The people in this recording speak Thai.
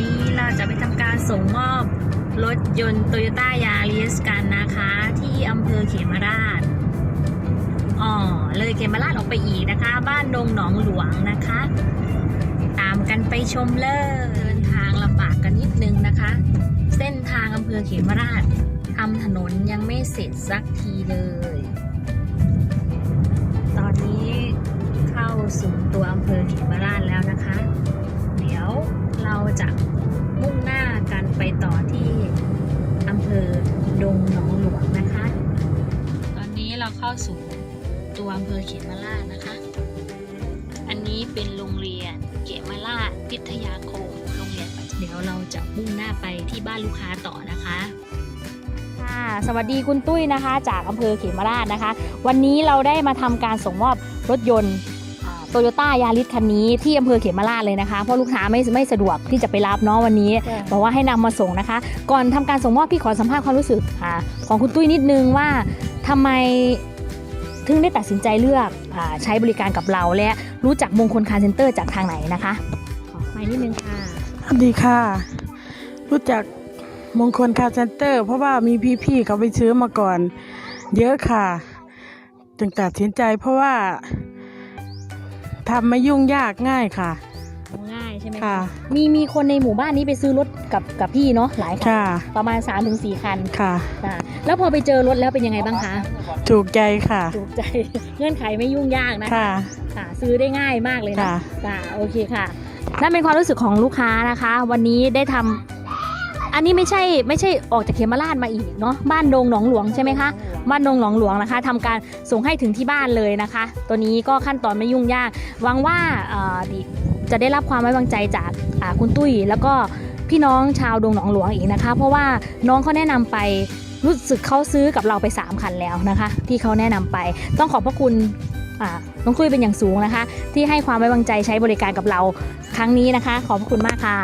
นี้เราจะไปทำการส่งมอบรถยนต์โตโยต้ายาริสกันนะคะ ที่อำเภอเขมราชอ๋อเลยเขมราชออกไปอีกนะคะ บ้านดงหนองหลวงนะคะ ตามกันไปชมเลยเดินทางลำบากกันนิดนึงนะคะ เส้นทางอำเภอเขมราชทำถนนยังไม่เสร็จสักทีเลย ตอนนี้เข้าสู่ตัวอำเภอเขมราชแล้วนะคะ เดี๋ยวเราจะ งหนองหลวงนะคะ ตอนนี้เราเข้าสู่ตัวอำเภอเขมราชนะคะ อันนี้เป็นโรงเรียนเขมราชพิทยาคมโรงเรียนปัจจุบันเดี๋ยวเราจะมุ่งหน้าไปที่บ้านลูกค้าต่อนะคะค่ะสวัสดีคุณตุ้ยนะคะ จากอำเภอเขมราชนะคะ วันนี้เราได้มาทำการส่งมอบรถยนต์ โตโยต้ายาริสคันนี้ที่อำเภอเขมราชเลยนะคะ เพราะลูกค้าไม่ไม่สะดวกที่จะไปรับเนาะวันนี้บอกว่าให้นำมาส่งนะคะ ก่อนทำการส่งมอบพี่ขอสัมภาษณ์ความรู้สึกค่ะของคุณตุ้ยนิดนึงว่าทำไมถึงได้ตัดสินใจเลือกอาใช้บริการกับเรา และรู้จักมงคลคาร์เซ็นเตอร์จากทางไหนนะคะขอไม่นิดนึงค่ะสวัสดีค่ะ รู้จักมงคลคาร์เซ็นเตอร์ เพราะว่ามีพี่ๆเขาไปซื้อมาก่อน เยอะค่ะจึงตัดสินใจเพราะว่า ทำไม่ยุ่งยากง่ายค่ะ ง่ายใช่ไหมค่ะ มีมีคนในหมู่บ้านนี้ไปซื้อรถกับกับพี่เนาะหลายคันค่ะ ประมาณ3-4คันค่ะ ค่ะแล้วพอไปเจอรถแล้วเป็นยังไงบ้างคะถูกใจค่ะ ถูกใจ เงื่อนไขไม่ยุ่งยากนะค่ะ ค่ะ ซื้อได้ง่ายมากเลยนะค่ะ ค่ะโอเคค่ะนั่นเป็นความรู้สึกของลูกค้านะคะ วันนี้ได้ทำ อันนี้ไม่ใช่ไม่ใช่ออกจากเขมราชมาอีกเนาะบ้านดงหนองหลวงใช่ไหมคะบ้านดงหนองหลวงนะคะทำการส่งให้ถึงที่บ้านเลยนะคะ ตัวนี้ก็ขั้นตอนไม่ยุ่งยากหวังว่าเอ่อดิจะได้รับความไว้วางใจจากอ่าคุณตุ้ย แล้วก็พี่น้องชาวดงหนองหลวงอีกนะคะ เพราะว่าน้องเขาแนะนำไปรู้สึกเขาซื้อกับเราไป 3 คันแล้วนะคะ ที่เขาแนะนำไปต้องขอบพระคุณอ่าน้องตุ้ยเป็นอย่างสูงนะคะ ที่ให้ความไว้วางใจใช้บริการกับเราครั้งนี้นะคะ ขอบพระคุณมากค่ะ